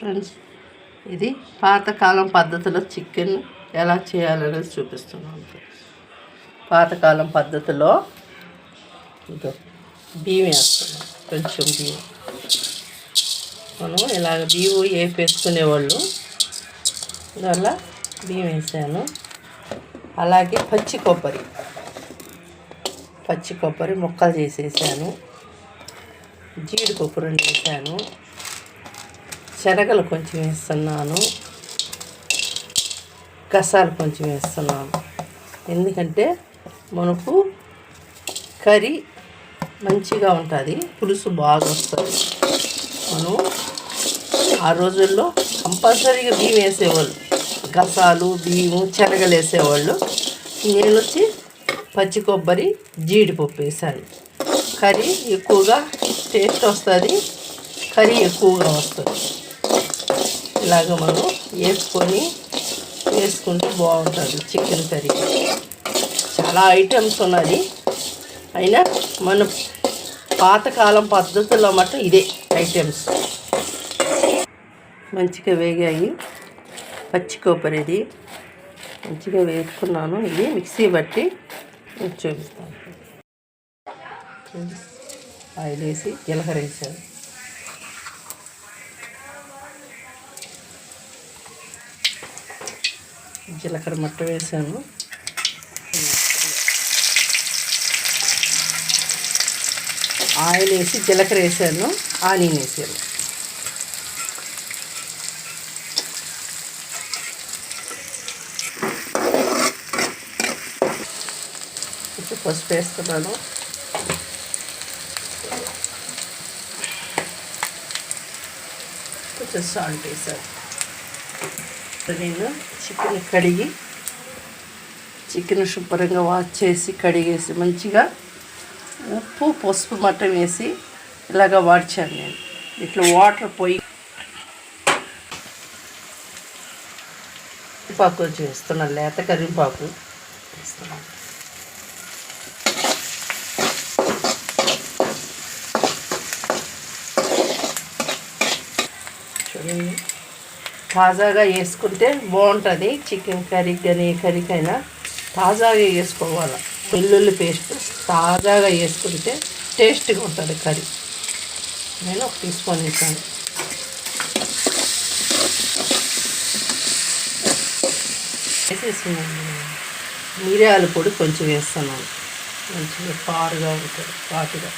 Friends ఇది పాతకాలం పద్ధతిలో చికెన్ ఎలా చేయాలనేది చూపిస్తున్నాను. ఫ్రెండ్స్ పాతకాలం పద్ధతిలో ఇదో బియ్యం వేస్తున్నాం కొంచెం బియ్యం. మనం ఇలాగ బియ్యం వేపేసుకునేవాళ్ళు దానివల్ల బియ్యం వేసాను. అలాగే పచ్చి కొబ్బరి పచ్చి కొబ్బరి ముక్కలు చేసేసాను. జీడిపప్పు రెండు వేసాను. శనగలు కొంచెం వేస్తున్నాను. గసాలు కొంచెం వేస్తున్నాను. ఎందుకంటే మనకు కర్రీ మంచిగా ఉంటుంది పులుసు బాగా వస్తుంది. మనం ఆ రోజుల్లో కంపల్సరీగా బియ్యం వేసేవాళ్ళు. గసాలు బియ్యం శనగలు వేసేవాళ్ళు. నేను వచ్చి పచ్చి కొబ్బరి జీడిపప్పు వేసాను కర్రీ ఎక్కువగా టేస్ట్ వస్తుంది కర్రీ ఎక్కువగా వస్తుంది. ఇలాగ మనం వేసుకొని వేసుకుంటే బాగుంటుంది చికెన్ కర్రీ. చాలా ఐటమ్స్ ఉన్నది. అయినా మన పాతకాలం పద్ధతుల్లో మటం ఇదే ఐటమ్స్. మంచిగా వేగాయి. పచ్చి కొబ్బరిది మంచిగా వేసుకున్నాను. ఇది మిక్సీ బట్టి చూపిస్తాను. ఆయిల్ వేసి జీలకర్ర వేసాను. జీలకర్ర మట్ట వేసాను. ఆయిల్ వేసి జీలకర్ర వేసాను. ఆనియన్ వేసాను. పసుపు వేస్తున్నాను. కొంచెం సాల్ట్ వేసాను. నేను. చికెన్ కడిగి చికెన్ శుభ్రంగా వాష్ చేసి కడిగేసి మంచిగా ఉప్పు పసుపు మటన్ వేసి ఇలాగ వాడ్చాను నేను. ఇట్లా వాటర్ పోయి కరింపాకు కొంచెం వేస్తున్నాను లేత కరివేపాకు వేస్తున్నాను చూడండి. తాజాగా వేసుకుంటే బాగుంటుంది. చికెన్ కర్రీకి కానీ ఏ కర్రీకైనా తాజాగా వేసుకోవాలి. వెల్లుల్లి పేస్ట్ తాజాగా వేసుకుంటే టేస్ట్గా ఉంటుంది కర్రీ. నేను ఒక టీ స్పూన్ వేసాను. వేసేసినాను. మిరియాల పొడి కొంచెం వేస్తున్నాను. మంచిగా కారుగా ఉంటుంది ఘాటుగా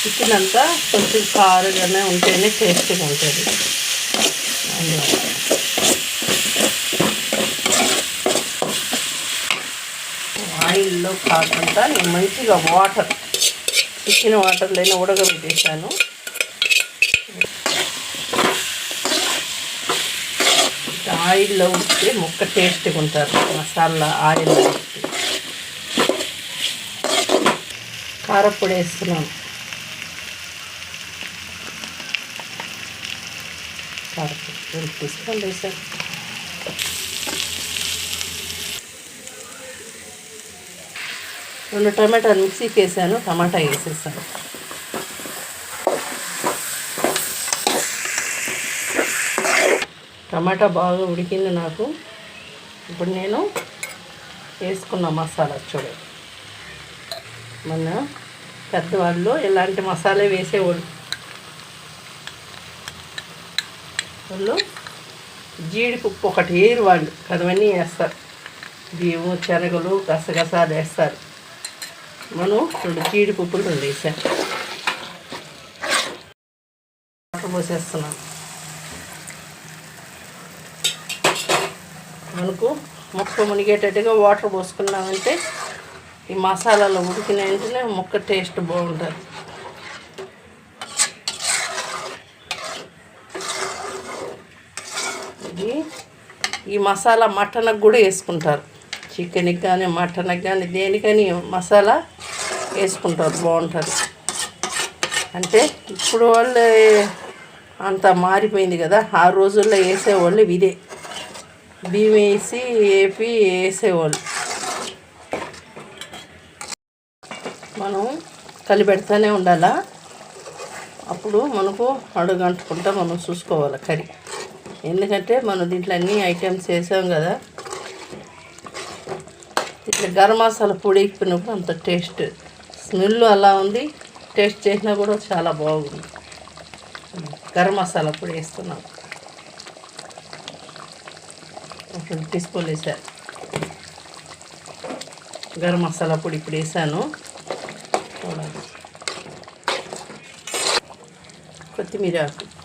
చికెన్ అంతా కొంచెం కారుగానే ఉంటేనే టేస్ట్గా ఉంటుంది. ఆయిల్లో కాకుండా నేను మంచిగా వాటర్ చికెన్ వాటర్లోనే ఉడకబెట్టేసాను ఆయిల్లో ఉంటే ముక్క టేస్ట్గా ఉంటారు మసాలా ఆయిల్లో ఉడితే కారపొడి వేస్తున్నాను కారపొడి రెండు టీ స్పూన్లు వేసాను రెండు టమాటాలు మిక్సీకి వేసాను టమాటా వేసేసాను. టమాటా బాగా ఉడికింది నాకు. ఇప్పుడు నేను వేసుకున్న మసాలా చూడండి మన పెద్దవాళ్ళు ఇలాంటి మసాలా వేసేవాళ్ళు వాళ్ళు జీడిపప్పు ఒకటి ఏరు వాళ్ళు. కదవన్నీ వేస్తారు. బియ్యము శనగలు గసగసాలు వేస్తారు. మనం రెండు జీడిపప్పులు రెండు వేసాం. వాటర్ పోసేస్తున్నాం. మనకు ముక్క మునిగేటట్టుగా వాటర్ పోసుకున్నామంటే ఈ మసాలాలో ఉడికిన వెంటనే ముక్క టేస్ట్ బాగుంటుంది. ఇది ఈ మసాలా మటన్కి కూడా వేసుకుంటారు. చికెన్కి కానీ మటన్కి కానీ దేనికని మసాలా వేసుకుంటారు. బాగుంటుంది. అంటే ఇప్పుడు వాళ్ళు అంత మారిపోయింది కదా ఆ రోజుల్లో వేసేవాళ్ళు ఇదే. బియ్యం వేసి వేపి వేసేవాళ్ళు. మనం కలిపెడతానే ఉండాలా? అప్పుడు మనకు అడుగంటుకుంటా మనం చూసుకోవాలి కర్రీ. ఎందుకంటే మనం దీంట్లో అన్ని ఐటమ్స్ వేసాం కదా. ఇట్లా గరం మసాలా పొడి ఎక్కినప్పుడు అంత టేస్ట్. స్మెల్ అలా ఉంది. టేస్ట్ చేసినా కూడా చాలా బాగుంది. గరం మసాలా పొడి వేస్తున్నాం. ఒక టీ స్పూన్ వేసాను గరం మసాలా పొడి ఇప్పుడు వేసాను. చూడాలి. కొత్తిమీర ఆకు.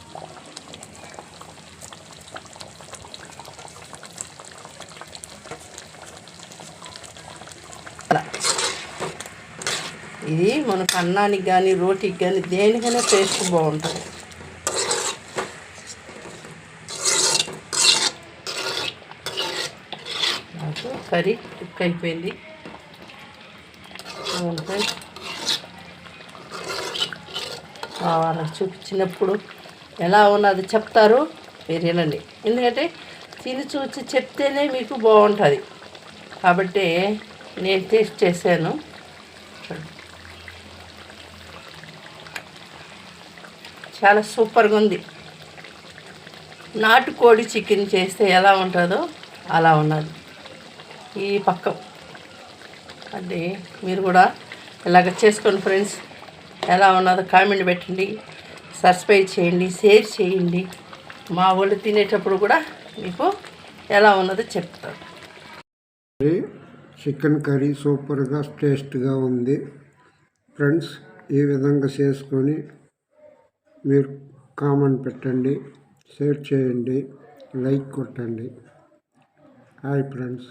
ఇది మనకు అన్నానికి కానీ రోటీకి కానీ దేనికైనా టేస్ట్ బాగుంటుంది. నాకు కర్రీ కుక్ అయిపోయింది. అంటే వాళ్ళకి చూపించినప్పుడు ఎలా ఉన్నది చెప్తారు మీరు వినండి. ఎందుకంటే తిని చూసి చెప్తేనే మీకు బాగుంటుంది. కాబట్టి నేను టేస్ట్ చేశాను. చాలా సూపర్గా ఉంది నాటుకోడి చికెన్ చేస్తే ఎలా ఉంటుందో అలా ఉన్నది. ఈ పక్క. అంటే మీరు కూడా ఇలాగ చేసుకోండి ఫ్రెండ్స్ ఎలా ఉన్నదో కామెంట్ పెట్టండి సబ్స్క్రైబ్ చేయండి షేర్ చేయండి. మా వాళ్ళు తినేటప్పుడు కూడా మీకు ఎలా ఉన్నదో చెప్తారు. చికెన్ కర్రీ సూపర్గా టేస్ట్గా ఉంది. ఫ్రెండ్స్ ఈ విధంగా చేసుకొని మీరు కామెంట్ పెట్టండి షేర్ చేయండి లైక్ కొట్టండి. Hi friends.